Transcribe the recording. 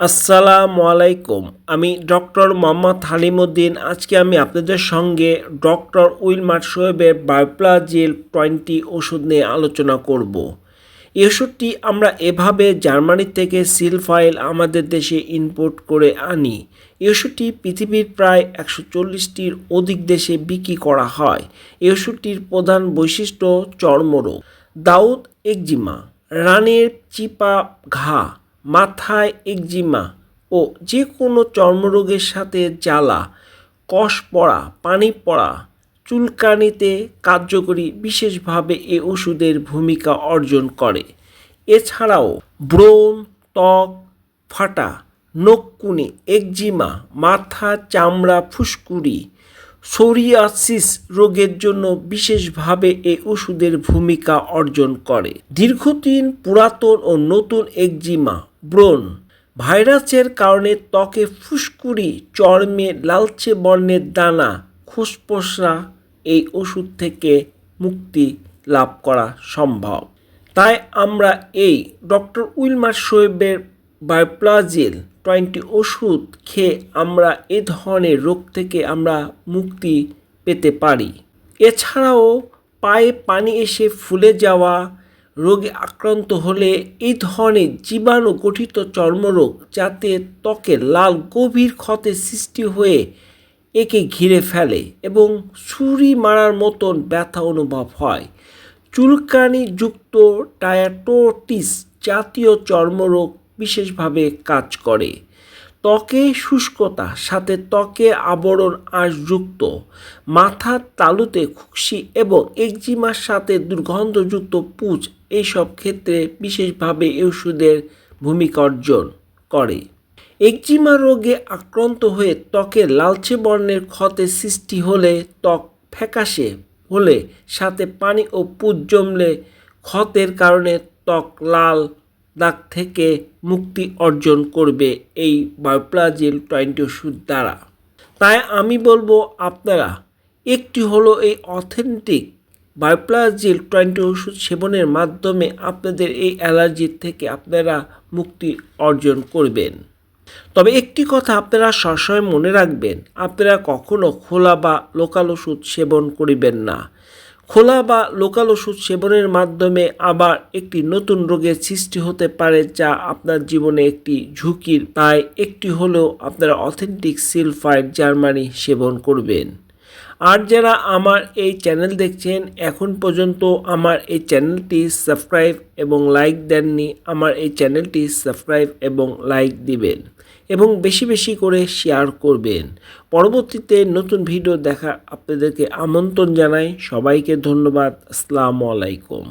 আসসালামু আলাইকুম। আমি ডক্টর মোহাম্মদ হালিমুদ্দিন। আজকে আমি আপনাদের সঙ্গে ডক্টর উইলমার শোয়েবের বায়োপ্লাজিল টোয়েন্টি ওষুধ নিয়ে আলোচনা করব। এই ওষুধটি আমরা এভাবে জার্মানি থেকে সিল ফাইল আমাদের দেশে ইম্পোর্ট করে আনি। এই ওষুধটি পৃথিবীর প্রায় একশো চল্লিশটির অধিক দেশে বিক্রি করা হয়। এই ওষুধটির প্রধান বৈশিষ্ট্য চর্মরোগ। দাউদ একজিমা রানের চিপা ঘা মাথায় একজিমা ও যে কোনো চর্মরোগের সাথে জ্বালা, কষ পড়া, পানি পড়া, চুলকানিতে কার্যকরী বিশেষভাবে এ ওষুধের ভূমিকা অর্জন করে। এছাড়াও ব্রণ ত্বক, ফাটা নকুনি একজিমা, মাথা চামড়া ফুসকুড়ি, সোরিয়াসিস রোগের জন্য বিশেষভাবে এই ওষুধের ভূমিকা অর্জন করে। দীর্ঘদিন পুরাতন ও নতুন একজিমা ব্রণ। ভাইরাসের কারণে ত্বকে ফুসকুড়ি, চর্মে লালচে বর্ণের দানা খুসপসরা এই ওষুধ থেকে মুক্তি লাভ করা সম্ভব। তাই আমরা এই ডক্টর উইলমার শোয়েবের বায়োপ্লাজিল টোয়েন্টি ওষুধ খেয়ে আমরা এ ধরনের রোগ থেকে আমরা মুক্তি পেতে পারি। এছাড়াও পায়ে পানি এসে ফুলে যাওয়া রোগে আক্রান্ত হলে এই ধরনের জীবাণু গঠিত চর্মরোগ যাতে ত্বকের লাল গভীর ক্ষতের সৃষ্টি হয়ে একে ঘিরে ফেলে এবং ছুরি মারার মতন ব্যথা অনুভব হয়। চুলকানিযুক্ত ডায়াটোটিস জাতীয় চর্মরোগ বিশেষভাবে কাজ করে। ত্বকে শুষ্কতা, সাথে ত্বকে আবরণ আঁশযুক্ত, মাথার তালুতে খুশি এবং একজিমার সাথে দুর্গন্ধযুক্ত পুঁজ এইসব ক্ষেত্রে বিশেষভাবে ওষুধের ভূমিকা অর্জন করে। একজিমা রোগে আক্রান্ত হয়ে ত্বকে লালচে বর্ণের ক্ষতের সৃষ্টি হলে ত্বক ফ্যাকাশে হলে সাথে পানি ও পুজ জমলে ক্ষতের কারণে ত্বক লাল দাগ থেকে মুক্তি অর্জন করবে এই বায়োপ্লাজিল টোয়েন্টি ওষুধ দ্বারা। তাই আমি বলব আপনারা, একটি হলো এই অথেন্টিক বায়োপ্লাজিল টোয়েন্টি ওষুধ সেবনের মাধ্যমে আপনাদের এই অ্যালার্জির থেকে আপনারা মুক্তি অর্জন করবেন। তবে একটি কথা আপনারা সবসময় মনে রাখবেন, আপনারা কখনো খোলা বা লোকাল ওষুধ সেবন করিবেন না। খোলা বা লোকাল ওষুধ সেবনের মাধ্যমে আবার একটি নতুন রোগের সৃষ্টি হতে পারে যা আপনার জীবনে একটি ঝুঁকির। তাই একটি হলেও আপনারা অথেন্টিক সিলফাইড জার্মানি সেবন করবেন। আর যারা আমার এই চ্যানেল দেখছেন, এখন পর্যন্ত আমার এই চ্যানেলটি সাবস্ক্রাইব এবং লাইক দেননি, আমার এই চ্যানেলটি সাবস্ক্রাইব এবং লাইক দিবেন এবং বেশি বেশি করে শেয়ার করবেন। পরবর্তীতে নতুন ভিডিও দেখা আপনাদেরকে আমন্ত্রণ জানাই। সবাইকে ধন্যবাদ। আসসালামু আলাইকুম।